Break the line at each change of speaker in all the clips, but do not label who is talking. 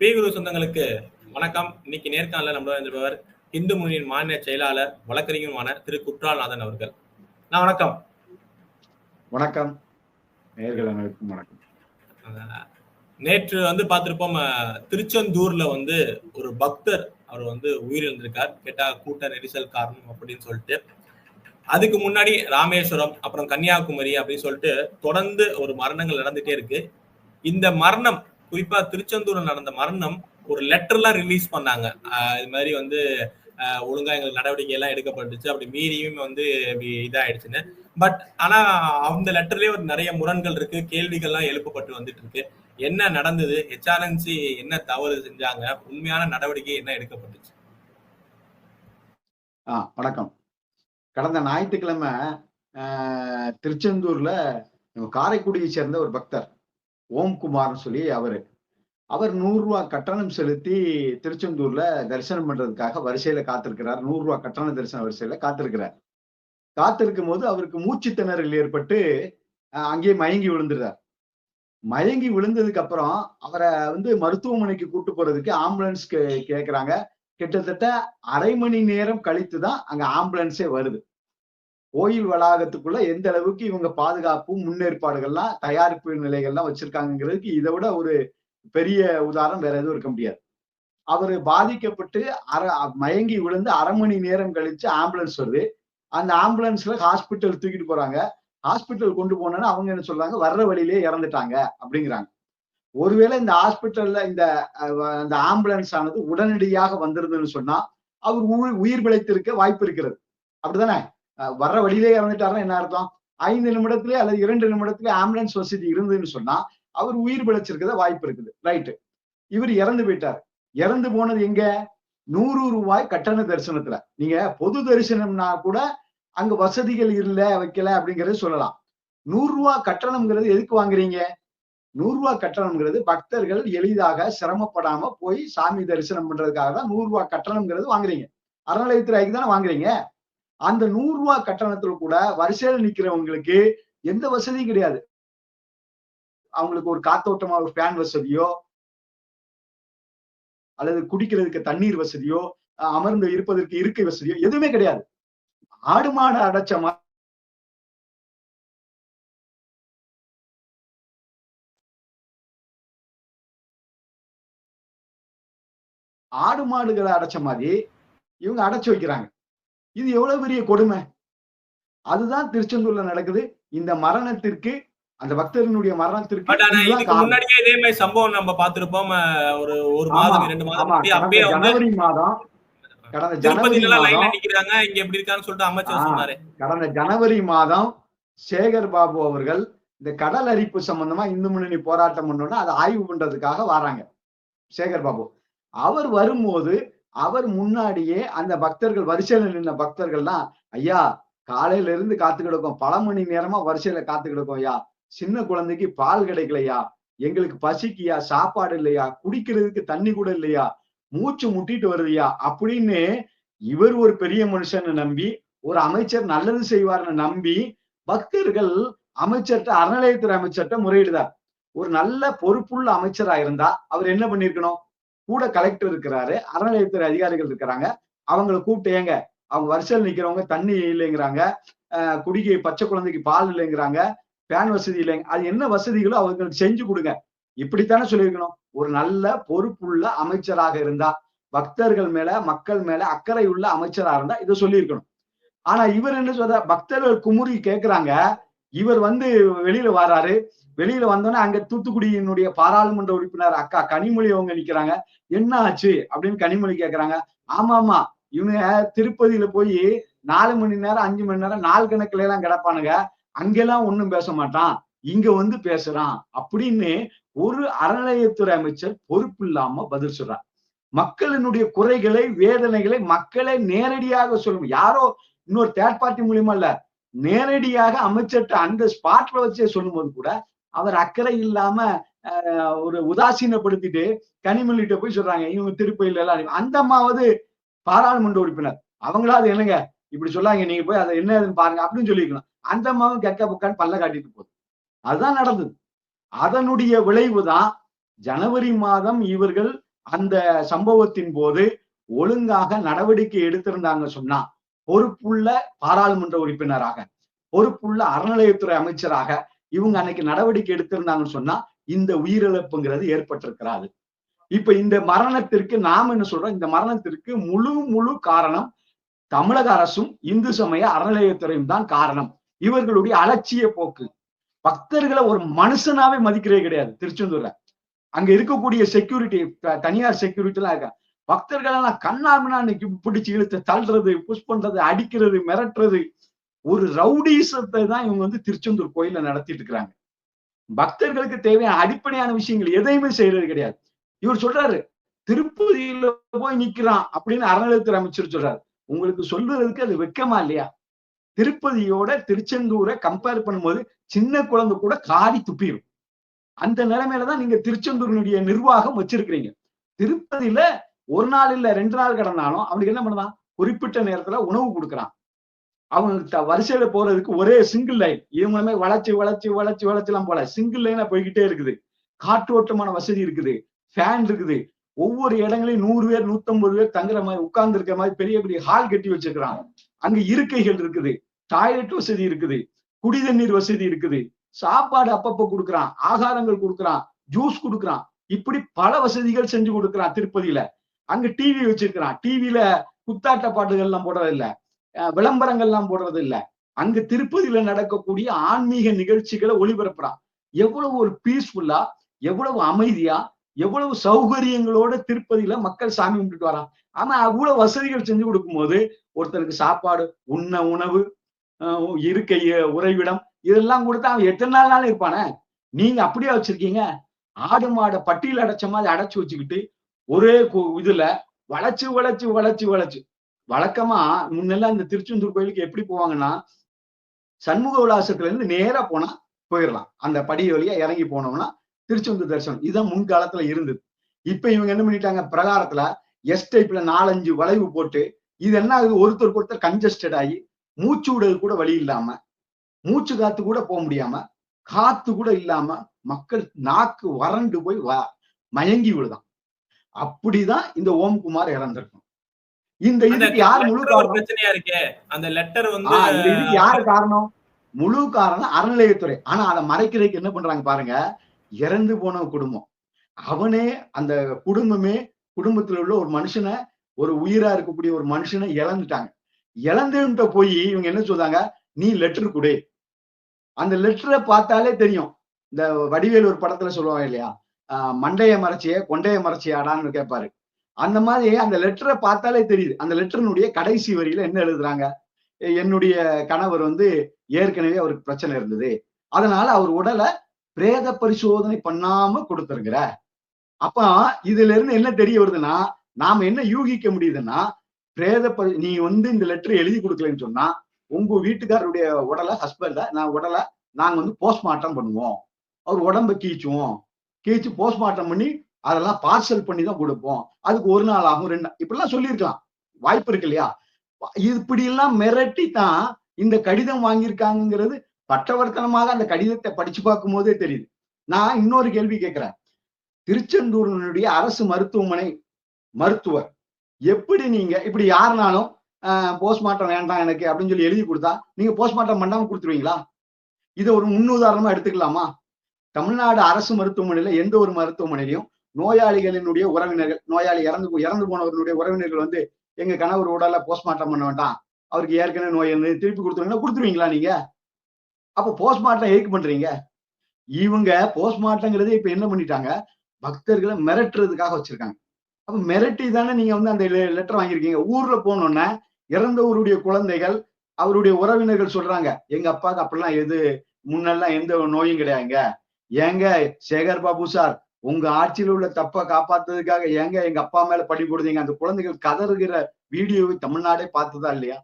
பேகுரு சொந்தங்களுக்கு வணக்கம். இன்னைக்கு நேர்காணல நம்மளோட இருந்திருப்பவர் இந்து முன்னணியின் மாநில செயலாளர் வழக்கறிஞருமான திரு குற்றாலநாதன் அவர்கள். நான் வணக்கம்.
வணக்கம். நேர்கள் அனைவருக்கும் வணக்கம்.
நேற்று வந்து பார்த்திருப்போம் திருச்செந்தூர்ல வந்து ஒரு பக்தர் அவர் வந்து உயிரிழந்திருக்கார். கேட்டா கூட்ட நெரிசல் காரணம் அப்படின்னு சொல்லிட்டு. அதுக்கு முன்னாடி ராமேஸ்வரம் அப்புறம் கன்னியாகுமரி அப்படின்னு சொல்லிட்டு தொடர்ந்து ஒரு மரணங்கள் நடந்துட்டே இருக்கு. இந்த மரணம் குறிப்பா திருச்செந்தூர்ல நடந்த மரணம் ஒரு லெட்டர்லாம் ரிலீஸ் பண்ணாங்க. இது மாதிரி வந்து ஆஹ் ஒழுங்கா எங்களுக்கு நடவடிக்கை எல்லாம் எடுக்கப்பட்டுச்சு. அப்படி மீறியும் வந்து இப்படி இதாயிடுச்சுன்னு. பட் ஆனா அந்த லெட்டர்லயே ஒரு நிறைய முரண்கள் இருக்கு. கேள்விகள்லாம் எழுப்பப்பட்டு வந்துட்டு இருக்கு. என்ன நடந்தது? ஹெச்ஆர்என்சி என்ன தவறு செஞ்சாங்க? உண்மையான நடவடிக்கை என்ன எடுக்கப்பட்டுச்சு?
ஆஹ் வணக்கம். கடந்த ஞாயிற்றுக்கிழமை ஆஹ், திருச்செந்தூர்ல காரைக்குடியை சேர்ந்த ஒரு பக்தர் ஓம்குமார்னு சொல்லி அவரு. அவர் நூறுரூவா கட்டணம் செலுத்தி திருச்செந்தூர்ல தரிசனம் பண்றதுக்காக வரிசையில காத்திருக்கிறார். நூறுரூவா கட்டண தரிசன வரிசையில காத்திருக்கிறார். காத்திருக்கும் போது அவருக்கு மூச்சு திணறல் ஏற்பட்டு அங்கேயே மயங்கி விழுந்துடுறார். மயங்கி விழுந்ததுக்கு அப்புறம் அவரை வந்து மருத்துவமனைக்கு கூட்டு போறதுக்கு ஆம்புலன்ஸ் கேட்குறாங்க கிட்டத்தட்ட அரை மணி நேரம் கழித்து தான் அங்க ஆம்புலன்ஸே வருது. கோயில் வளாகத்துக்குள்ள எந்த அளவுக்கு இவங்க பாதுகாப்பு முன்னேற்பாடுகள்லாம் தயாரிப்பு நிலைகள்லாம் வச்சிருக்காங்கிறதுக்கு இதை விட ஒரு பெரிய உதாரணம் வேற எதுவும் இருக்க முடியாது. அவர் பாதிக்கப்பட்டு அரை மயங்கி விழுந்து அரை மணி நேரம் கழிச்சு ஆம்புலன்ஸ் வருது. அந்த ஆம்புலன்ஸ்ல ஹாஸ்பிட்டல் தூக்கிட்டு போறாங்க. ஹாஸ்பிட்டல் கொண்டு போனோன்னா அவங்க என்ன சொல்றாங்க? வர்ற வழியிலே இறந்துட்டாங்க அப்படிங்கிறாங்க. ஒருவேளை இந்த ஹாஸ்பிட்டல்ல இந்த அந்த ஆம்புலன்ஸ் ஆனது உடனடியாக வந்திருந்ததுன்னு சொன்னா அவர் உயிர் உயிர் பிழைத்திருக்க வாய்ப்பு இருக்கிறது. அப்படிதானே வர்ற வழியிலே இறந்துட்டாருன்னா என்ன அர்த்தம்? ஐந்து நிமிடத்துல அல்லது இரண்டு நிமிடத்துல ஆம்புலன்ஸ் வசதி இருந்ததுன்னு சொன்னா அவர் உயிர் பிழைச்சிருக்கிறத வாய்ப்பு இருக்குது. ரைட்டு இவர் இறந்து போயிட்டார். இறந்து போனது எங்க? நூறு ரூபாய் கட்டண தரிசனத்துல. நீங்க பொது தரிசனம்னா கூட அங்க வசதிகள் இல்ல வைக்கல அப்படிங்கறது சொல்லலாம். நூறு ரூபாய் கட்டணம்ங்கிறது எதுக்கு வாங்குறீங்க? நூறு ரூபாய் கட்டணம்ங்கிறது பக்தர்கள் எளிதாக சிரமப்படாம போய் சாமி தரிசனம் பண்றதுக்காக தான் நூறு ரூபாய் கட்டணம்ங்கிறது வாங்குறீங்க. அறநிலையத்துறைக்கு தானே வாங்குறீங்க? அந்த நூறு ரூபாய் கட்டணத்துல கூட வரிசையில் நிக்கிறவங்களுக்கு எந்த வசதியும் கிடையாது. அவங்களுக்கு ஒரு காத்தோட்டமா ஒரு ஃபேன் வசதியோ அல்லது குடிக்கிறதுக்கு தண்ணீர் வசதியோ அமர்ந்து இருப்பதற்கு இருக்கை வசதியோ எதுவுமே கிடையாது. ஆடு மாடு அடைச்ச ஆடு மாடுகளை அடைச்ச மாதிரி இவங்க அடைச்சு வைக்கிறாங்க. இது எவ்வளவு பெரிய கொடுமை? அதுதான் திருச்செந்தூர்ல நடக்குது. இந்த மரணத்திற்கு அந்த பக்தரினுடைய மரணத்திற்கு.
முன்னாடியே இதே மாதிரி சம்பவம் நம்ம பார்த்திருப்போம் ஒரு ஒரு மாதம் இரண்டு மாதம் அப்பயே
ஜனவரி மாதம் கடந்த ஜனவரி மாதம்
நிக்கிறாங்க இங்க எப்படி இருக்கான்னு சொல்லிட்டு அமைச்சர். சொன்னாரு.
கடந்த ஜனவரி மாதம் சேகர் பாபு அவர்கள் இந்த கடல் அரிப்பு சம்பந்தமா இந்து முன்னணி போராட்டம் பண்ணோன்னா அதை ஆய்வு பண்றதுக்காக வராங்க சேகர் பாபு. அவர் வரும்போது அவர் முன்னாடியே அந்த பக்தர்கள் வரிசையில நின்ன பக்தர்கள்லாம் ஐயா காலையில இருந்து காத்து கிடக்கும் பல மணி நேரமா வரிசையில காத்து கிடக்கும் ஐயா. சின்ன குழந்தைக்கு பால் கிடைக்கலையா? எங்களுக்கு பசிக்கியா? சாப்பாடு இல்லையா? குடிக்கிறதுக்கு தண்ணி கூட இல்லையா? மூச்சு முட்டிட்டு வருதுயா? அப்படின்னு இவர் ஒரு பெரிய மனுஷன்னு நம்பி ஒரு அமைச்சர் நல்லது செய்வார்னு நம்பி பக்தர்கள் அமைச்சர்கிட்ட அறநிலையத்துறை அமைச்சர்கிட்ட முறையிடுதார். ஒரு நல்ல பொறுப்புள்ள அமைச்சரா இருந்தா அவர் என்ன பண்ணிருக்கணும் கூட கலெக்டர் இருக்கிறாரு அறநிலையத்துறை அதிகாரிகள் இருக்கிறாங்க. அவங்களை கூப்பிட்டு ஏங்க அவங்க வரிசையில் நிக்கிறவங்க தண்ணி இல்லைங்கிறாங்க அஹ் குடிக்க பச்சை குழந்தைக்கு பால் இல்லைங்கிறாங்க பேன் வசதி இல்லைங்க அது என்ன வசதிகளோ அவங்களுக்கு செஞ்சு கொடுங்க. இப்படித்தானே சொல்லியிருக்கணும். ஒரு நல்ல பொறுப்புள்ள அமைச்சராக இருந்தா பக்தர்கள் மேல மக்கள் மேல அக்கறை உள்ள அமைச்சரா இருந்தா இதை சொல்லியிருக்கணும். ஆனா இவர் என்ன சொல்ற பக்தர்கள் குமுறி கேட்கிறாங்க இவர் வந்து வெளியில வராரு. வெளியில வந்தோடனே அங்க தூத்துக்குடியினுடைய பாராளுமன்ற உறுப்பினர் அக்கா கனிமொழி அவங்க நிக்கிறாங்க. என்ன ஆச்சு அப்படின்னு கனிமொழி கேக்குறாங்க. ஆமா ஆமா இவங்க திருப்பதியில போய் நாலு மணி நேரம் அஞ்சு மணி நேரம் நாள் கணக்குல எல்லாம் கிடப்பானுங்க. அங்கெல்லாம் ஒண்ணும் பேச மாட்டான். இங்க வந்து பேசுறான். அப்படின்னு ஒரு அறநிலையத்துறை அமைச்சர் பொறுப்பு இல்லாம பதில் சொல்றார். மக்களினுடைய குறைகளை வேதனைகளை மக்களை நேரடியாக சொல்லும். யாரோ இன்னொரு தேர்ட் பார்ட்டி மூலியமா இல்ல நேரடியாக அமைச்சர்கிட்ட அந்த ஸ்பாட்ல வச்சே சொல்லும்போது கூட அவர் அக்கறை இல்லாம ஆஹ், ஒரு உதாசீனப்படுத்திட்டு கனிமொழிகிட்ட போய் சொல்றாங்க இவங்க திருப்பதியில எல்லாம் அந்த அம்மாவது பாராளுமன்ற உறுப்பினர். அவங்களாவது என்னங்க இப்படி சொல்லாங்க நீங்க போய் அதை என்ன ஏதுன்னு பாருங்க அப்படின்னு சொல்லிக்கலாம் அந்த அம்மாவும் கெக்க புக்கான்னு பல்ல காட்டிட்டு போகுது. அதுதான் நடந்தது. அதனுடைய விளைவுதான் ஜனவரி மாதம் இவர்கள் அந்த சம்பவத்தின் போது ஒழுங்காக நடவடிக்கை எடுத்திருந்தாங்க சொன்னா பொறுப்புள்ள பாராளுமன்ற உறுப்பினராக பொறுப்புள்ள அறநிலையத்துறை அமைச்சராக இவங்க அன்னைக்கு நடவடிக்கை எடுத்திருந்தாங்கன்னு சொன்னா இந்த உயிரிழப்புங்கிறது ஏற்பட்டிருக்கிறாரு. இப்ப இந்த மரணத்திற்கு நாம என்ன சொல்றோம்? இந்த மரணத்திற்கு முழு முழு காரணம் தமிழக அரசும் இந்து சமய அறநிலையத்துறையும் தான் காரணம். இவர்களுடைய அலட்சிய போக்கு. பக்தர்களை ஒரு மனுஷனாவே மதிக்கிறதே கிடையாது திருச்செந்தூர்ல. அங்க இருக்கக்கூடிய செக்யூரிட்டி தனியார் செக்யூரிட்டி எல்லாம் இருக்கா பக்தர்கள் எல்லாம் கண்ணாமினா பிடிச்சு இழுத்து தள்ளுறது புஷ் பண்றது அடிக்கிறது மிரட்டுறது. ஒரு ரவுடிசத்தை தான் இவங்க வந்து திருச்செந்தூர் கோயில நடத்திட்டு இருக்கிறாங்க பக்தர்களுக்கு தேவையான அடிப்படையான விஷயங்கள் எதையுமே செய்யறது கிடையாது. இவர் சொல்றாரு திருப்பதியில போய் நிக்கிறான் அப்படின்னு அறநிலையத்துறை அமைச்சர் சொல்றாரு. உங்களுக்கு சொல்றதுக்கு அது வெக்கமா இல்லையா? திருப்பதியோட திருச்செந்தூரை கம்பேர் பண்ணும்போது சின்ன குழந்தை கூட காரி துப்பிடும் அந்த நிலைமையில தான் நீங்க திருச்செந்தூரினுடைய நிர்வாகம் வச்சிருக்கிறீங்க. திருப்பதியில ஒரு நாள் இல்ல ரெண்டு நாள் கடந்தாலும் அவனுக்கு என்ன பண்ணுவான்? குறிப்பிட்ட நேரத்துல உணவு கொடுக்குறான். அவனுக்கு வரிசையில போறதுக்கு ஒரே சிங்கிள் லைன் இவங்களுமே வளர்ச்சி வளர்ச்சி வளர்ச்சி வளர்ச்சி எல்லாம் போல சிங்கிள் லைனா போய்கிட்டே இருக்குது. காற்றோட்டமான வசதி இருக்குது. ஃபேன் இருக்குது. ஒவ்வொரு இடங்களையும் நூறு பேர் நூத்தம்பது பேர் தங்குற மாதிரி உட்கார்ந்து இருக்கிற மாதிரி பெரிய பெரிய ஹால் கட்டி வச்சிருக்கிறான். அங்க இருக்கைகள் இருக்குது. டாய்லெட் வசதி இருக்குது. குடி தண்ணீர் வசதி இருக்குது. சாப்பாடு அப்பப்ப கொடுக்குறான். ஆகாரங்கள் கொடுக்குறான். ஜூஸ் கொடுக்குறான். இப்படி பல வசதிகள் செஞ்சு கொடுக்குறான் திருப்பதியில. அங்க டிவி வச்சிருக்கிறான். டிவில குத்தாட்ட பாட்டுகள் எல்லாம் போடுறது இல்ல. விளம்பரங்கள் எல்லாம் போடுறது இல்ல. அங்க திருப்பதியில நடக்கக்கூடிய ஆன்மீக நிகழ்ச்சிகளை ஒளிபரப்புறான். எவ்வளவு ஒரு பீஸ்ஃபுல்லா எவ்வளவு அமைதியா எவ்வளவு சௌகரியங்களோட திருப்பதியில மக்கள் சாமி கும்பிட்டுட்டு வரான். ஆனா அவ்வளவு வசதிகள் செஞ்சு கொடுக்கும் போது ஒருத்தருக்கு சாப்பாடு உண்ண உணவு இருக்கை உறைவிடம் இதெல்லாம் கொடுத்தா அவன் எத்தனை நாள் நாள் இருப்பானே? நீங்க அப்படியே வச்சிருக்கீங்க? ஆடு மாடை பட்டியல் அடைச்ச மாதிரி அடைச்சு வச்சுக்கிட்டு ஒரே இதுல வளைச்சு வளைச்சு வளைச்சு வளைச்சு. வழக்கமா முன்னெல்லாம் இந்த திருச்செந்தூர் கோயிலுக்கு எப்படி போவாங்கன்னா சண்முக விலாசத்துல இருந்து நேரா போனா போயிடலாம் அந்த படி வழியா இறங்கி போனோம்னா திருச்செந்தூர் தரிசனம். இதுதான் முன்காலத்துல இருந்தது. இப்ப இவங்க என்ன பண்ணிட்டாங்க? பிரகாரத்துல எஸ் டைப்ல நாலஞ்சு வளைவு போட்டு இது என்ன ஆகுது? ஒருத்தருக்கு ஒருத்தர் கன்ஜஸ்டட் ஆகி மூச்சு விடுறது கூட வழி இல்லாம மூச்சு காத்து கூட போக முடியாம காத்து கூட இல்லாம மக்கள் நாக்கு வறண்டு போய் மயங்கி விடுதான் அப்படிதான் இந்த ஓம்குமார் இறந்திருக்கும் இந்த இதுக்கு யார் முழு காரணம்?
பிரச்சனையா இருக்கே. அந்த லெட்டர் வந்து
இந்த இதுக்கு யார் காரணம்? முழு காரணம் அறநிலையத்துறை. ஆனா அதை மறைக்கிறதுக்கு என்ன பண்றாங்க பாருங்க இறந்து போன குடும்பம். அவனே அந்த குடும்பமே குடும்பத்துல உள்ள ஒரு மனுஷனை ஒரு உயிரா இருக்கக்கூடிய ஒரு மனுஷனை இழந்துட்டாங்க. இழந்துட்ட போய் இவங்க என்ன சொல்றாங்க? நீ லெட்டர் கொடு. அந்த லெட்டரை பார்த்தாலே தெரியும். இந்த வடிவேல் ஒரு படத்துல சொல்லுவாங்க இல்லையா? மண்டைய மறைச்சியே கொண்டைய மறைச்சியாடான்னு கேட்பாரு அந்த மாதிரி அந்த லெட்டரை பார்த்தாலே தெரியுது. அந்த லெட்டரினுடைய கடைசி வரியில என்ன எழுதுறாங்க? என்னுடைய கணவர் வந்து ஏற்கனவே அவருக்கு பிரச்சனை இருந்தது. அதனால அவர் உடலை பிரேத பரிசோதனை பண்ணாம கொடுத்துருங்கிற அப்ப இதுல இருந்து என்ன தெரிய வருதுன்னா நாம என்ன யூகிக்க முடியுதுன்னா பிரேத பரி நீ வந்து இந்த லெட்டர் எழுதி கொடுக்கலன்னு சொன்னா உங்க வீட்டுக்காரருடைய உடலை ஹஸ்பண்ட நான் உடலை நாங்க வந்து போஸ்ட்மார்ட்டம் பண்ணுவோம். அவர் உடம்ப கீச்சுவோம் கீச்சு போஸ்ட்மார்ட்டம் பண்ணி அதெல்லாம் பார்சல் பண்ணி தான் கொடுப்போம். அதுக்கு ஒரு நாள் ஆகும் ரெண்டு இப்படிலாம் சொல்லியிருக்கலாம். வாய்ப்பு இருக்கு இல்லையா? இப்படி எல்லாம் மிரட்டி தான் இந்த கடிதம் வாங்கியிருக்காங்கிறது பட்டவர்த்தனமாக அந்த கடிதத்தை படிச்சு பார்க்கும் போதே தெரியுது. நான் இன்னொரு கேள்வி கேட்கிறேன். திருச்செந்தூரினுடைய அரசு மருத்துவமனை மருத்துவர் எப்படி நீங்க இப்படி யாருனாலும் போஸ்ட்மார்ட்டம் வேண்டாம் எனக்கு அப்படின்னு சொல்லி எழுதி கொடுத்தா நீங்க போஸ்ட்மார்ட்டம் பண்ணாம கொடுத்துருவீங்களா? இதை ஒரு முன்னுதாரணமா எடுத்துக்கலாமா? தமிழ்நாடு அரசு மருத்துவமனையில எந்த ஒரு மருத்துவமனையிலையும் நோயாளிகளினுடைய உறவினர்கள் நோயாளி இறந்து இறந்து போனவர்களுடைய உறவினர்கள் வந்து எங்க கணவர் உடல போஸ்ட்மார்ட்டம் பண்ண வேண்டாம். அவருக்கு ஏற்கனவே நோய் இருந்து திருப்பி கொடுத்துருவீங்களா? கொடுத்துருவீங்களா நீங்க? அப்ப போஸ்ட்மார்ட்டம் எதுக்கு பண்றீங்க? இவங்க போஸ்ட்மார்ட்டங்கிறது இப்ப என்ன பண்ணிட்டாங்க? பக்தர்களை மிரட்டுறதுக்காக வச்சிருக்காங்க. அப்ப மிரட்டி தானே நீங்க வந்து அந்த லெட்டர் வாங்கியிருக்கீங்க. ஊர்ல போனோன்ன இறந்தவருடைய குழந்தைகள் அவருடைய உறவினர்கள் சொல்றாங்க எங்க அப்பாவுக்கு அப்படிலாம் எது முன்னெல்லாம் எந்த நோயும் கிடையாதுங்க. ஏங்க சேகர் பாபு சார் உங்க ஆட்சியில் உள்ள தப்ப காப்பாத்துறதுக்காக ஏங்க எங்க அப்பா மேல படி போடுதீங்க அந்த குழந்தைகள் கதறுகிற வீடியோவை தமிழ்நாடே பார்த்ததா இல்லையா?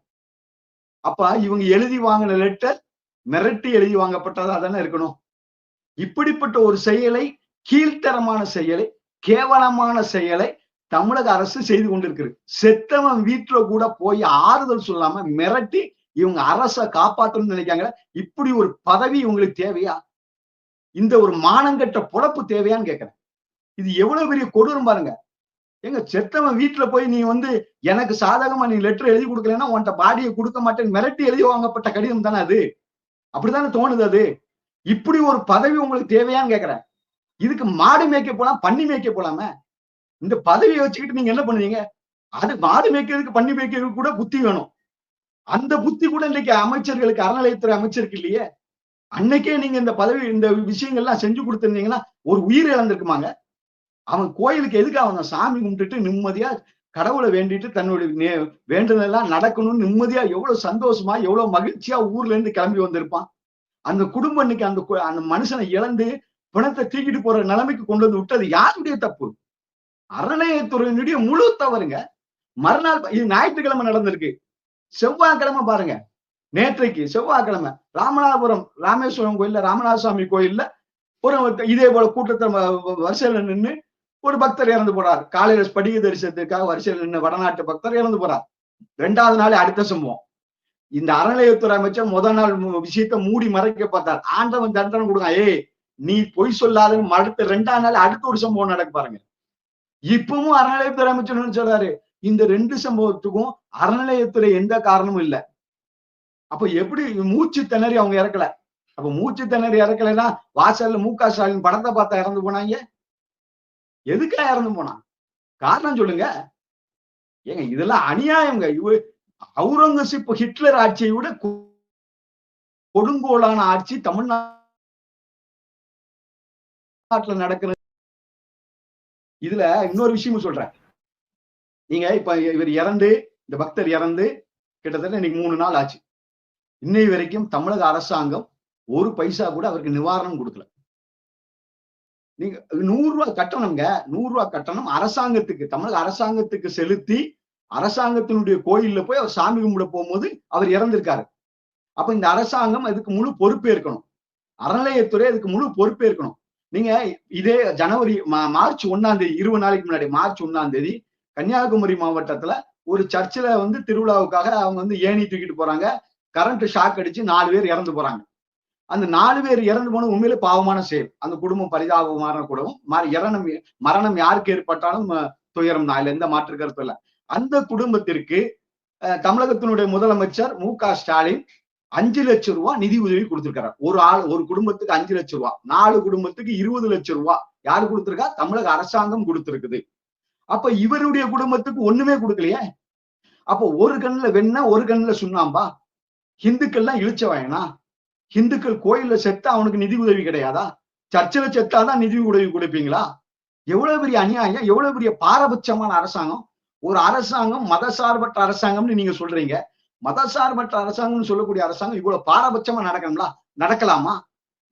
அப்ப இவங்க எழுதி வாங்கின லெட்டர் மிரட்டி எழுதி வாங்கப்பட்டதா தானே இருக்கணும். இப்படிப்பட்ட ஒரு செயலை கீழ்த்தரமான செயலை கேவலமான செயலை தமிழக அரசு செய்து கொண்டிருக்கிறது. செத்தவன் வீட்டுல கூட போய் ஆறுதல் சொல்லாம மிரட்டி இவங்க அரச காப்பாற்றணும்னு நினைக்காங்க இப்படி ஒரு பதவி இவங்களுக்கு தேவையா? இந்த ஒரு மானங்கட்ட பொழப்பு தேவையான்னு கேட்கிறேன் இது எவ்வளவு பெரிய கொடூரம் பாருங்க. எங்க செத்தவன் வீட்டுல போய் நீ வந்து எனக்கு சாதகமா நீ லெட்டர் எழுதி கொடுக்கலன்னா உன்கிட்ட பாடியை கொடுக்க மாட்டேன்னு மிரட்டி எழுதி வாங்கப்பட்ட கடிதம் தானே அது? அப்படித்தானே தோணுது அது? இப்படி ஒரு பதவி உங்களுக்கு தேவையான்னு கேக்குறேன். இதுக்கு மாடு மேய்க்க போலாம் பண்ணி மேய்க்க போலாமே? இந்த பதவியை வச்சுக்கிட்டு நீங்க என்ன பண்ணுவீங்க? அது மாடு மேய்க்கிறதுக்கு பண்ணி மேய்க்கிறதுக்கு கூட புத்தி வேணும். அந்த புத்தி கூட இன்னைக்கு அமைச்சர்களுக்கு அறநிலையத்துறை அமைச்சருக்கு இல்லையே? அன்னைக்கே நீங்க இந்த பதவி இந்த விஷயங்கள்லாம் செஞ்சு கொடுத்திருந்தீங்கன்னா ஒரு உயிர் இழந்திருக்குமாங்க. அவன் கோயிலுக்கு எதுக்கு அவன் சாமி கும்பிட்டுட்டு நிம்மதியா கடவுளை வேண்டிட்டு தன்னுடைய நே- நடக்கணும்னு நிம்மதியா எவ்வளவு சந்தோஷமா எவ்வளவு மகிழ்ச்சியா ஊர்ல இருந்து கிளம்பி வந்திருப்பான். அந்த குடும்பம் இன்னைக்கு அந்த கு- அந்த மனுஷனை இழந்து பிணத்தை தூக்கிட்டு போற நிலைமைக்கு கொண்டு வந்து விட்டது யாருடைய தப்பு? அறநிலையத்துறையினுடைய முழு தவறுங்க. மறுநாள் இது ஞாயிற்றுக்கிழமை நடந்திருக்கு. செவ்வாய்க்கிழமை பாருங்க. நேற்றைக்கு செவ்வாய்க்கிழமை ராமநாதபுரம் ராமேஸ்வரம் கோயில்ல ராமநாத சுவாமி கோயில்ல ஒரு இதே போல கூட்டத்தை வரிசையில நின்னு ஒரு பக்தர் இறந்து போறார். காலையில ஸ்படிக தரிசனத்துக்காக வரிசையில் நின்று வடநாட்டு பக்தர் இறந்து போறார். ரெண்டாவது நாள் அடுத்த சம்பவம். இந்த அறநிலையத்துறை அமைச்சர் முதல் நாள் விஷயத்த விஷயத்தை மூடி மறைக்க பார்த்தார். ஆண்டவன் தண்டனை கொடுங்க. ஏய் நீ பொய் சொல்லாதுன்னு அடுத்த ரெண்டாம் நாள் அடுத்த ஒரு சம்பவம் நடக்க பாருங்க. இப்பவும் அறநிலையத்துறை அமைச்சர் சொல்றாரு? இந்த ரெண்டு சம்பவத்துக்கும் அறநிலையத்துறை எந்த காரணமும் இல்ல. அப்ப எப்படி மூச்சு திணறி அவங்க இறக்கல? அப்ப மூச்சு திணறி இறக்கலைன்னா வாசல்ல மு க. ஸ்டாலின் படத்தை பார்த்தா இறந்து போனாங்க. எதுக்கா இறந்து போனான்? காரணம் சொல்லுங்க. ஏங்க இதெல்லாம் அநியாயங்க. இவ அவுரங்கசீப் ஹிட்லர் ஆட்சியை விட கொடுங்கோலான ஆட்சி தமிழ்நாட்டுல நடக்கிறது. இதுல இன்னொரு விஷயமும் சொல்றேன். நீங்க இப்ப இவர் இறந்து இந்த பக்தர் இறந்து கிட்டத்தட்ட இன்னைக்கு மூணு நாள் ஆச்சு. இன்னை வரைக்கும் தமிழக அரசாங்கம் ஒரு பைசா கூட அவருக்கு நிவாரணம் கொடுக்கல. நீங்க நூறு ரூபாய் கட்டணம்ங்க. நூறு ரூபாய் கட்டணம் அரசாங்கத்துக்கு தமிழக அரசாங்கத்துக்கு செலுத்தி அரசாங்கத்தினுடைய கோயில்ல போய் அவர் சாமி கும்பிட போகும்போது அவர் இறந்திருக்காரு. அப்ப இந்த அரசாங்கம் அதுக்கு முழு பொறுப்பேற்கணும். அறநிலையத்துறை அதுக்கு முழு பொறுப்பேற்கணும். நீங்க இதே ஜனவரி மா- மார்ச் ஒன்னாம் தேதி இருபது நாளைக்கு முன்னாடி மார்ச் ஒண்ணாம் தேதி கன்னியாகுமரி மாவட்டத்துல ஒரு சர்ச்சில் வந்து திருவிழாவுக்காக அவங்க வந்து ஏணி தூக்கிட்டு போறாங்க. கரண்ட் ஷாக் அடிச்சு நாலு பேர் இறந்து போறாங்க. அந்த நாலு பேர் இறந்து போன உண்மையிலே பாவமான செயல். அந்த குடும்பம் பரிதாபமான குடும்பம். ம- இரணம் மரணம் யாருக்கு ஏற்பட்டாலும் துயரம் தான். இல்ல எந்த மாற்று கருத்து இல்ல. அந்த குடும்பத்திற்கு அஹ், தமிழகத்தினுடைய முதலமைச்சர் மு க ஸ்டாலின் அஞ்சு லட்சம் ரூபாய் நிதி உதவி கொடுத்திருக்காரு. ஒரு ஆள் ஒரு குடும்பத்துக்கு அஞ்சு லட்சம் ரூபாய் நாலு குடும்பத்துக்கு இருபது லட்சம் ரூபாய் யார் கொடுத்திருக்கா? தமிழக அரசாங்கம் கொடுத்திருக்குது. அப்ப இவருடைய குடும்பத்துக்கு ஒண்ணுமே கொடுக்கலையே? அப்ப ஒரு கண்ணுல வெண்ண ஒரு கண்ணுல சுண்ணாம்பா? ஹிந்துக்கள்லாம் இழிச்ச வாயனா? ஹிந்துக்கள் கோயில்ல செத்தா அவனுக்கு நிதி உதவி கிடையாதா? சர்ச்சில் செத்தாதான் நிதி உதவி கொடுப்பீங்களா? எவ்வளவு பெரிய அநியாயம் எவ்வளவு பெரிய பாரபட்சமான அரசாங்கம்? ஒரு அரசாங்கம் மதசார்பற்ற அரசாங்கம்னு நீங்க சொல்றீங்க. மதசார்பற்ற அரசாங்கம்னு சொல்லக்கூடிய அரசாங்கம் இவ்வளவு பாரபட்சமா நடக்கணும்ல? நடக்கலாமா?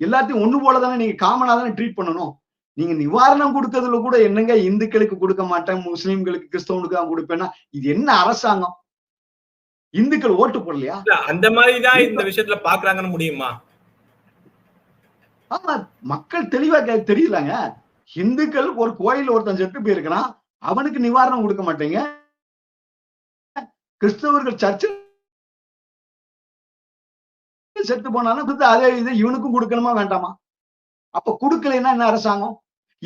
எல்லாத்தையும் ஒண்ணு போல தானே நீங்க காமனா தானே ட்ரீட் பண்ணணும். நீங்க நிவாரணம் கொடுக்கறதுல கூட என்னங்க இந்துக்களுக்கு கொடுக்க மாட்டேன் முஸ்லீம்களுக்கு கிறிஸ்தவனுக்கு தான் கொடுப்பேன்னா இது என்ன அரசாங்கம்? இந்துக்கள் ஓட்டு போடலையா?
அந்த மாதிரிதான் இந்த விஷயத்துல பாக்குறாங்கன்னு முடியுமா?
ஆமா மக்கள் தெளிவா தெரியலங்க. இந்துக்கள் ஒரு கோயில் ஒருத்தன் செத்து போயிருக்கிறான். அவனுக்கு நிவாரணம் கொடுக்க மாட்டீங்க. கிறிஸ்தவர்கள் சர்ச்சில் செத்து போனாலும் அதே இது இவனுக்கும் கொடுக்கணுமா வேண்டாமா? அப்ப கொடுக்கலைன்னா என்ன அரசாங்கம்?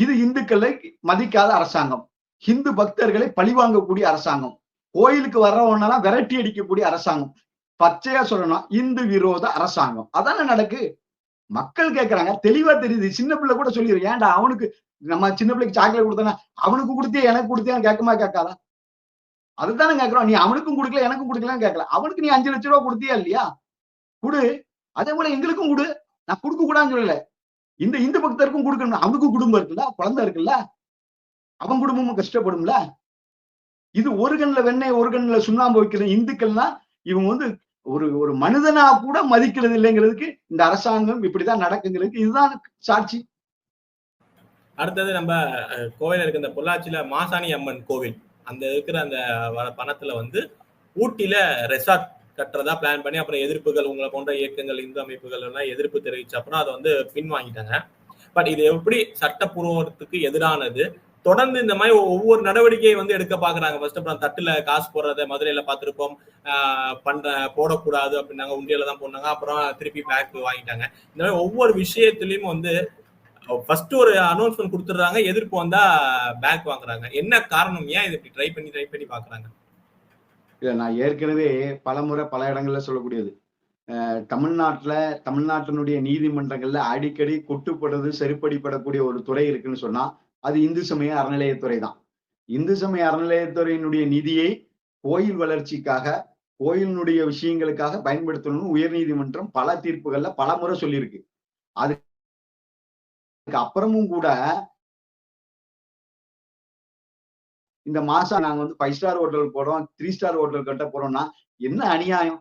இது இந்துக்களை மதிக்காத அரசாங்கம். இந்து பக்தர்களை பழிவாங்கக்கூடிய அரசாங்கம். கோயிலுக்கு வர்றவனெல்லாம் விரட்டி அடிக்கக்கூடிய அரசாங்கம். பச்சையா சொல்லணும் இந்து விரோத அரசாங்கம். அதானே நடக்கு? மக்கள் கேட்கறாங்க தெளிவா தெரியுது. சின்ன பிள்ளை கூட சொல்லிடு ஏன்டா அவனுக்கு நம்ம சின்ன பிள்ளைக்கு சாக்லேட் கொடுத்தானா அவனுக்கு கொடுத்தே எனக்கு கொடுத்தே கேட்கமா கேட்காதா? அதுதானே கேட்கிறோம் நீ அவனுக்கும் கொடுக்கல எனக்கும் கொடுக்கலன்னு கேட்கல. அவனுக்கு நீ அஞ்சு லட்ச ரூபா கொடுத்தியா இல்லையா? கொடு. அதே போல எங்களுக்கும் கொடு. நான் கொடுக்க கூடாதுன்னு சொல்லல. இந்த இந்து பக்தருக்கும் கொடுக்கணும். அவனுக்கும் குடும்பம் இருக்குல்ல? குழந்தை இருக்குல்ல? அவன் குடும்பமும் கஷ்டப்படும்ல? இது ஒரு கண்ணில் வெண்ணெய் ஒரு கண்ணில் சுண்ணாம்பு வைக்கிற இந்துக்கள்னா இவங்க வந்து ஒரு ஒரு மனிதனா கூட மதிக்கிறது இல்லைங்கிறதுக்கு இந்த அரசாங்கம் இப்படிதான் நடக்குங்கிறதுக்கு இதுதான் சாட்சி.
அடுத்தது நம்ம கோவில் இருக்க இந்த பொள்ளாச்சியில மாசாணி அம்மன் கோவில். அந்த இருக்கிற அந்த பணத்துல வந்து ஊட்டியில ரெசார்ட் கட்டுறதா பிளான் பண்ணி அப்புறம் எதிர்ப்புகள் உங்களை போன்ற இயக்கங்கள் இந்து அமைப்புகள் எல்லாம் எதிர்ப்பு தெரிவிச்ச அப்புறம் அதை வந்து பின்வாங்கிட்டாங்க. பட் இது எப்படி சட்டப்பூர்வத்துக்கு எதிரானது தொடர்ந்து இந்த மாதிரி ஒவ்வொரு நடவடிக்கையை வந்து எடுக்க பாக்குறாங்க. ஃபர்ஸ்ட் அப்புறம் தட்டுல காசு போடுறத மதுரையில பார்த்திருப்போம். ஆஹ் பண்ற போடக்கூடாது அப்படின்னாங்க. உண்டியில தான் போனாங்க அப்புறம் திருப்பி பேக் வாங்கிட்டாங்க. இந்த மாதிரி ஒவ்வொரு விஷயத்திலயும் வந்து ஃபர்ஸ்ட் ஒரு அனௌன்ஸ்மெண்ட் கொடுத்துறாங்க எதிர்ப்பு வந்தா பேக் வாங்குறாங்க. என்ன காரணம்? ஏன் இது இப்படி ட்ரை பண்ணி ட்ரை பண்ணி பாக்குறாங்க?
இல்ல நான் ஏற்கனவே பலமுறை பல இடங்கள்ல சொல்லக்கூடியது. அஹ் தமிழ்நாட்டுல தமிழ்நாட்டினுடைய நீதிமன்றங்கள்ல அடிக்கடி கொட்டுப்படுறது செருப்படிப்படக்கூடிய ஒரு துறை இருக்குன்னு சொன்னா அது இந்து சமய அறநிலையத்துறை தான் இந்து சமய அறநிலையத்துறையினுடைய நிதியை கோயில் வளர்ச்சிக்காக கோயிலினுடைய விஷயங்களுக்காக பயன்படுத்தணும்னு உயர்நீதிமன்றம் பல தீர்ப்புகள்ல பல முறை சொல்லியிருக்கு. அதுக்கு அப்புறமும் கூட இந்த மாசம் நாங்க வந்து ஃபைவ் ஸ்டார் ஹோட்டல் போறோம் த்ரீ ஸ்டார் ஹோட்டல் கட்ட போறோம்னா என்ன அநியாயம்?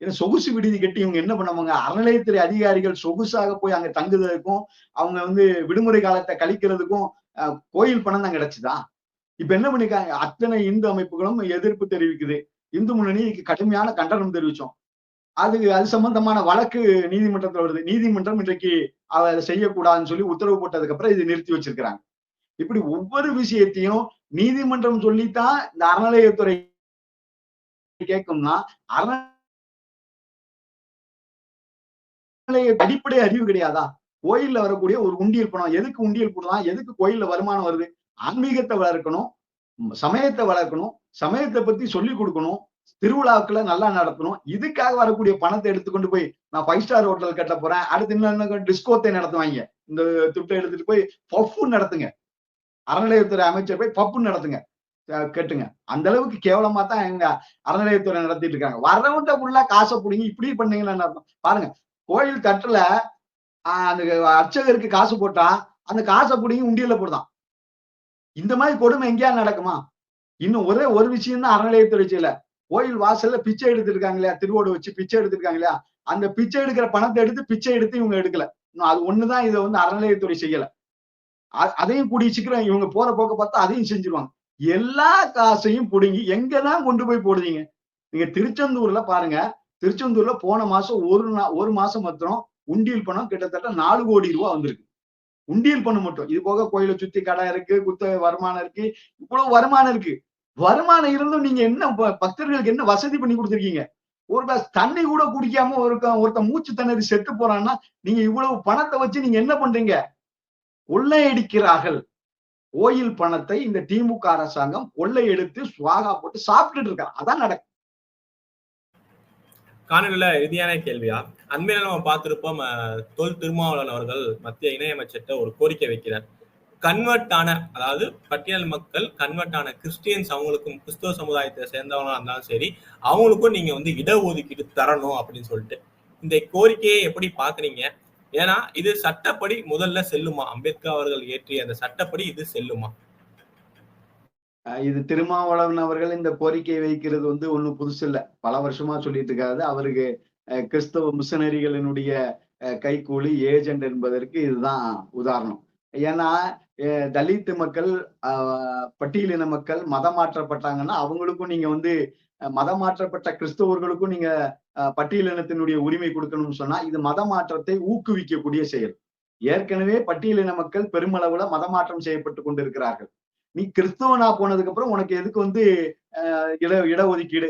ஏன்னா சொகுசு விடுதி கட்டி இவங்க என்ன பண்ணுவாங்க? அறநிலையத்துறை அதிகாரிகள் சொகுசாக போய் அங்க தங்குறதுக்கும் அவங்க வந்து விடுமுறை காலத்தை கழிக்கிறதுக்கும் கோயில் பணம் தான் கிடைச்சுதா? இப்ப என்ன பண்ணிருக்காங்க? அத்தனை இந்து அமைப்புகளும் எதிர்ப்பு தெரிவிக்குது. இந்து முன்னணிக்கு கடுமையான கண்டனம் தெரிவிச்சோம். அது அது சம்பந்தமான வழக்கு நீதிமன்றத்துல வருது. நீதிமன்றம் இன்றைக்கு அவ அதை செய்யக்கூடாதுன்னு சொல்லி உத்தரவு போட்டதுக்கு அப்புறம் இது நிறுத்தி வச்சிருக்கிறாங்க. இப்படி ஒவ்வொரு விஷயத்தையும் நீதிமன்றம் சொல்லித்தான் இந்த அறநிலையத்துறை கேட்கும்னா அறநிலைய அடிப்படை அறிவு கிடையாதா? கோயில்ல வரக்கூடிய ஒரு உண்டியல் பணம் எதுக்கு உண்டியல் போடலாம்? எதுக்கு கோயில்ல வருமானம் வருது? ஆன்மீகத்தை வளர்க்கணும். சமயத்தை வளர்க்கணும். சமயத்தை பத்தி சொல்லி கொடுக்கணும். திருவிழாக்களை நல்லா நடத்தணும். இதுக்காக வரக்கூடிய பணத்தை எடுத்துக்கொண்டு போய் நான் ஃபைவ் ஸ்டார் ஹோட்டல் கட்ட போறேன். அடுத்து இன்னும் டிஸ்கோத்தை நடத்துவாங்க. இந்த துட்டை எடுத்துட்டு போய் பஃப்பு நடத்துங்க. அறநிலையத்துறை அமைச்சர் போய் பப்பு நடத்துங்க. கேட்டுங்க. அந்த அளவுக்கு கேவலமா தான் எங்க அறநிலையத்துறை நடத்திட்டு இருக்காங்க. வரவங்க ஃபுல்லா காசை பிடிங்க இப்படி பண்ணீங்களா பாருங்க. கோயில் தட்டுல அந்த அர்ச்சகருக்கு காசு போட்டான் அந்த காசை பிடிங்கி உண்டியல்ல போடுதான். இந்த மாதிரி கொடுமை எங்கேயா நடக்குமா? இன்னும் ஒரே ஒரு விஷயம் தான் அறநிலையத்துறை செய்யல. கோயில் வாசல்ல பிச்சை எடுத்திருக்காங்க இல்லையா? திருவோடு வச்சு பிச்சை எடுத்திருக்காங்க இல்லையா? அந்த பிச்சை எடுக்கிற பணத்தை எடுத்து பிச்சை எடுத்து இவங்க எடுக்கல. இன்னும் அது ஒண்ணுதான் இதை வந்து அறநிலையத்துறை செய்யல. அதையும் கூடிய சீக்கிரம் இவங்க போற போக்க பார்த்தா அதையும் செஞ்சிருவாங்க. எல்லா காசையும் பிடுங்கி எங்கதான் கொண்டு போய் போடுவீங்க நீங்க திருச்செந்தூர்ல பாருங்க. திருச்செந்தூர்ல போன மாசம் ஒரு நா ஒரு மாசம் மாத்திரம் உண்டியல் பணம் கிட்டத்தட்ட நாலு கோடி ரூபா வந்திருக்கு. உண்டியல் பணம் மட்டும். இது போக கோயிலை சுத்தி கடை இருக்கு குத்த வருமானம் இருக்கு. இவ்வளவு வருமானம் இருக்கு. வருமானம் இருந்தும் நீங்க என்ன பக்தர்களுக்கு என்ன வசதி பண்ணி கொடுத்துருக்கீங்க? ஒரு கிளாஸ் தண்ணி கூட குடிக்காம ஒருத்த ஒருத்தன் மூச்சு திணறி செத்து போறான்னா நீங்க இவ்வளவு பணத்தை வச்சு நீங்க என்ன பண்றீங்க? கொள்ளையடிக்கிறார்கள். கோயில் பணத்தை இந்த திமுக அரசாங்கம் கொள்ளையடித்து சுவாகா போட்டு சாப்பிட்டுட்டு இருக்காங்க. அதான் நடக்கும்.
காணொலியில இறுதியான கேள்வியா? அண்மையில நம்ம பார்த்திருப்போம் தொல் திருமாவளவன் அவர்கள் மத்திய இணையமைச்சர்கிட்ட ஒரு கோரிக்கை வைக்கிறார். கன்வெர்ட் ஆன அதாவது பட்டியல் மக்கள் கன்வெர்ட் ஆன கிறிஸ்டியன்ஸ் அவங்களுக்கும் கிறிஸ்தவ சமுதாயத்தை சேர்ந்தவங்களா இருந்தாலும் சரி அவங்களுக்கும் நீங்க வந்து இடஒதுக்கீடு தரணும் அப்படின்னு சொல்லிட்டு. இந்த கோரிக்கையை எப்படி பாக்குறீங்க ஏன்னா இது சட்டப்படி முதல்ல செல்லுமா? அம்பேத்கர் அவர்கள் ஏற்றிய அந்த சட்டப்படி இது செல்லுமா?
இது திருமாவளவன் அவர்கள் இந்த கோரிக்கை வைக்கிறது வந்து ஒண்ணும் புதுசு இல்ல பல வருஷமா சொல்லிட்டு இருக்காது அவருக்கு கிறிஸ்தவ மிஷனரிகளினுடைய அஹ், கைக்கூலி ஏஜென்ட் என்பதற்கு இதுதான் உதாரணம். ஏன்னா அஹ், மக்கள் பட்டியலின மக்கள் மதம் மாற்றப்பட்டாங்கன்னா அவங்களுக்கும் நீங்க வந்து மதம் மாற்றப்பட்ட கிறிஸ்தவர்களுக்கும் நீங்க பட்டியலினத்தினுடைய உரிமை கொடுக்கணும்னு சொன்னா இது மத மாற்றத்தை ஊக்குவிக்கக்கூடிய செயல். ஏற்கனவே பட்டியலின மக்கள் பெருமளவுல மதமாற்றம் செய்யப்பட்டு கொண்டிருக்கிறார்கள். நீ கிறிஸ்தவனா போனதுக்கு அப்புறம் உனக்கு எதுக்கு வந்து இட இடஒதுக்கீடு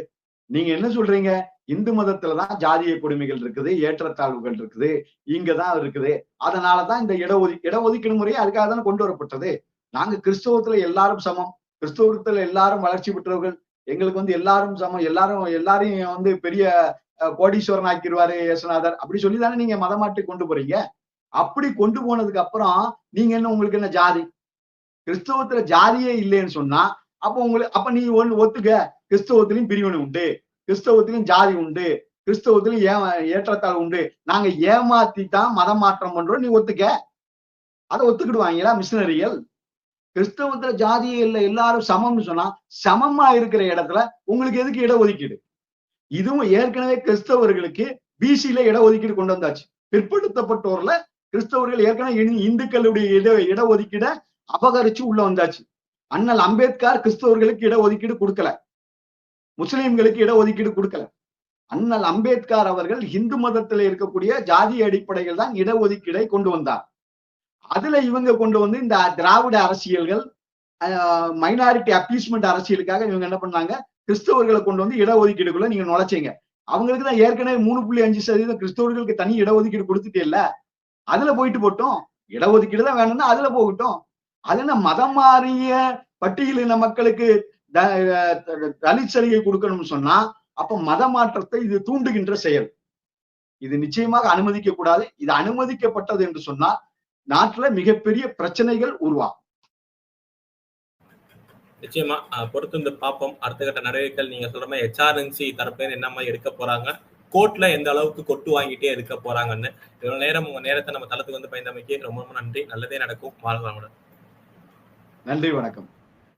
நீங்க என்ன சொல்றீங்க? இந்து மதத்துலதான் ஜாதிய கொடுமைகள் இருக்குது ஏற்றத்தாழ்வுகள் இருக்குது இங்கதான் இருக்குது. அதனாலதான் இந்த இடஒதி இடஒதுக்கீடு முறையே அதுக்காக தானே கொண்டு வரப்பட்டது. நாங்க கிறிஸ்தவத்துல எல்லாரும் சமம். கிறிஸ்தவத்துல எல்லாரும் வளர்ச்சி பெற்றவர்கள். எங்களுக்கு வந்து எல்லாரும் சமம். எல்லாரும் எல்லாரையும் வந்து பெரிய கோடீஸ்வரன் ஆக்கிடுவாரு இயேசுநாதர். அப்படி சொல்லி தானே நீங்க மதமாற்றி கொண்டு போறீங்க. அப்படி கொண்டு போனதுக்கு அப்புறம் நீங்க என்ன உங்களுக்கு என்ன ஜாதி? கிறிஸ்தவத்துல ஜாதியே இல்லைன்னு சொன்னா அப்ப உங்களுக்கு அப்ப நீ ஒண்ணு ஒத்துக்க. கிறிஸ்தவத்திலையும் பிரிவினை உண்டு. கிறிஸ்தவத்திலும் ஜாதி உண்டு. கிறிஸ்தவத்திலும் ஏ ஏற்றத்தாழ்வு உண்டு. நாங்க ஏமாத்தி தான் மதம் மாற்றம் பண்றோம். நீ ஒத்துக்க. அதை ஒத்துக்கிடுவாங்களா மிஷினரிகள்? கிறிஸ்தவத்துல ஜாதியே இல்லை எல்லாரும் சமம்னு சொன்னா சமமா இருக்கிற இடத்துல உங்களுக்கு எதுக்கு இடஒதுக்கீடு? இதுவும் ஏற்கனவே கிறிஸ்தவர்களுக்கு பிசில இடஒதுக்கீடு கொண்டு வந்தாச்சு. பிற்படுத்தப்பட்டோர்ல கிறிஸ்தவர்கள் ஏற்கனவே இந்துக்களுடைய இட இடஒதுக்கீட அபகரிச்சு உள்ள வந்தாச்சு. அண்ணல் அம்பேத்கர் கிறிஸ்தவர்களுக்கு இடஒதுக்கீடு கொடுக்கல. முஸ்லிம்களுக்கு இடஒதுக்கீடு கொடுக்கல. அண்ணல் அம்பேத்கர் அவர்கள் இந்து மதத்துல இருக்கக்கூடிய ஜாதி அடிப்படையில் தான் இடஒதுக்கீடை கொண்டு வந்தார். அதுல இவங்க கொண்டு வந்து இந்த திராவிட அரசியல்கள் மைனாரிட்டி அப்பீஸ்மெண்ட் அரசியலுக்காக இவங்க என்ன பண்ணாங்க? கிறிஸ்தவர்களை கொண்டு வந்து இடஒதுக்கீடுக்குள்ள நீங்க நுழைச்சீங்க. அவங்களுக்கு தான் ஏற்கனவே மூணு புள்ளி அஞ்சு சதவீதம் கிறிஸ்தவர்களுக்கு தனி இடஒதுக்கீடு கொடுத்துட்டே இல்ல அதுல போயிட்டு போட்டோம். இடஒதுக்கீடு தான் வேணும்னா அதுல போகட்டும். அது என்ன மதம் மாறிய பட்டியலின மக்களுக்கு தலித் சலுகை கொடுக்கணும்னு சொன்னா அப்ப மத மாற்றத்தை இது தூண்டுகின்ற செயல். இது நிச்சயமாக அனுமதிக்க கூடாது. இது அனுமதிக்கப்பட்டது என்று சொன்னால் நாட்டுல மிகப்பெரிய பிரச்சனைகள் உருவாகும்.
நிச்சயமா பொறுத்து வந்து பார்ப்போம் அடுத்த கட்ட நடவடிக்கைகள் நீங்க சொல்ற மாதிரி ஹெச்ஆர்என்சி தரப்புல என்ன மாதிரி எடுக்க போறாங்க கோர்ட்ல எந்த அளவுக்கு கொட்டு வாங்கிட்டே இருக்க போறாங்கன்னு இவ்வளவு நேரம் உங்க நேரத்தை நம்ம தளத்துக்கு வந்து பயந்தமைக்கு ரொம்ப ரொம்ப நன்றி. நல்லதே நடக்கும். வாழ்வாங்க
நன்றி வணக்கம்.